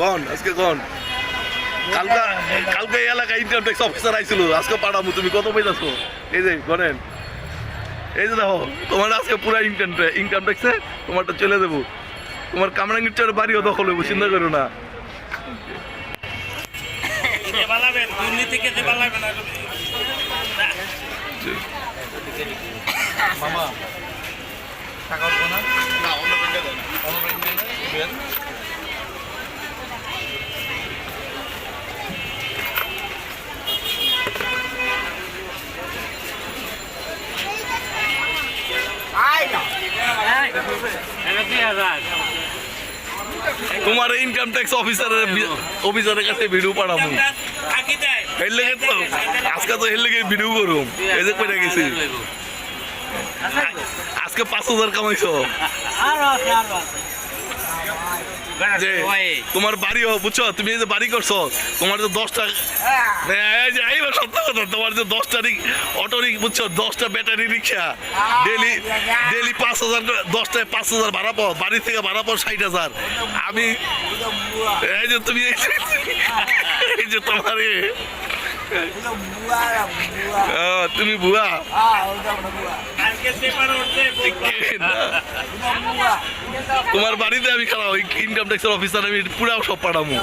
গন আজকে গন। কালকা কালকে এই এলাকায় ইনকাম ট্যাক্স অফিসার আইছিল আজকে পাঠাবো তুমি কত পাইতাছো এই যে গনেন। এই যে দেখো তোমার আজকে পুরো ইনকাম ইনকাম ট্যাক্সে তোমারটা চলে দেবো তোমার কামরাঙ্গির চরে বাড়িও দখল হইব চিন্তা করো না। পালাবেন দুর্নীতি খেতে পালাবেন আর মামা টাকা উঠবো না অন্য ব্যাংকে তোমার ইনকাম ট্যাক্স অফিসারের অফিসারের কাছে ভিডিও পাঠাবো। এর তো আজকে তো এর লেগে ভিডিও করুম এই যে কইরা গেছি। আজকে পাঁচ হাজার কামাইছো। যে তোমার বাড়ি হোক বুঝছ? তুমি যে বাড়ি করছ তোমার যে দশটা এই যে এইবার সত্য কথা তোমার যে দশটা রিক অটো রিক বুঝছ? দশটা ব্যাটারি রিক্সা। ডেলি ডেলি পাঁচ হাজার দশটায় পাঁচ হাজার ভাড়া পাও। বাড়ি থেকে ভাড়া পাও ষাট হাজার। আমি এই যে তুমি এই যে তোমার তুমি বুয়া? তোমার বাড়িতে আমি খেলা ইনকাম ট্যাক্সের অফিসার আমি পুরা সব পাঠাবো।